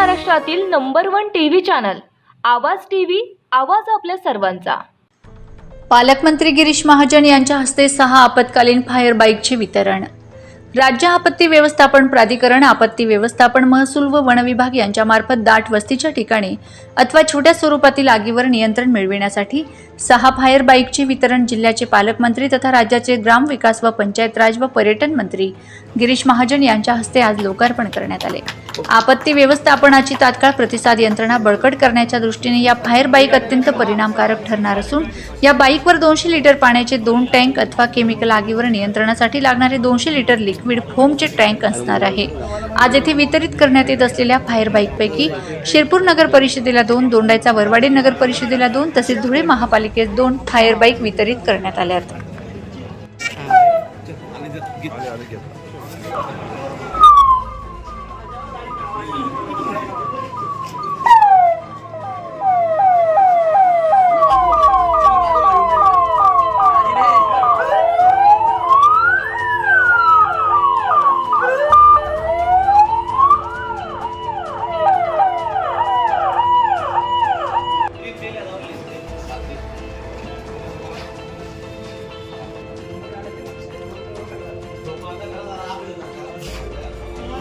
महाराष्ट्रातील number one TV channel Awaaz TV Awaaz आपल्या सर्वांचा. पालकमंत्री गिरीश महाजन यांच्या हस्ते सहा आपत्कालीन फायर बाईकचे वितरण. राज्य आपत्ती व्यवस्थापन प्राधिकरण आपत्ती व्यवस्थापन महसूल व वन विभाग यांच्यामार्फत दाट वस्तीच्या ठिकाणी अथवा छोट्या स्वरूपातील आगीवर नियंत्रण मिळविण्यासाठी सहा फायर बाईकचे वितरण जिल्ह्याचे पालकमंत्री तथा राज्याचे ग्रामविकास व पंचायत राज व पर्यटन मंत्री गिरीश महाजन यांच्या हस्ते आज लोकार्पण करण्यात आले. आपत्ती व्यवस्थापनाची तात्काळ प्रतिसाद यंत्रणा बळकट करण्याच्या दृष्टीने या फायर बाईक अत्यंत परिणामकारक ठरणार असून या बाईकवर दोनशे लिटर पाण्याचे दोन टँक अथवा केमिकल आगीवर नियंत्रणासाठी लागणारे दोनशे लिटर लिक्विड फोमचे टँक असणार आहे. आज येथे वितरित करण्यात येत असलेल्या फायर बाईकपैकी शिरपूर नगर परिषदेला दोन दोंडायचा वरवाडी नगर परिषदेला दोन तसेच धुळे महापालिकेत दोन फायर बाईक वितरित करण्यात आल्या आहेत.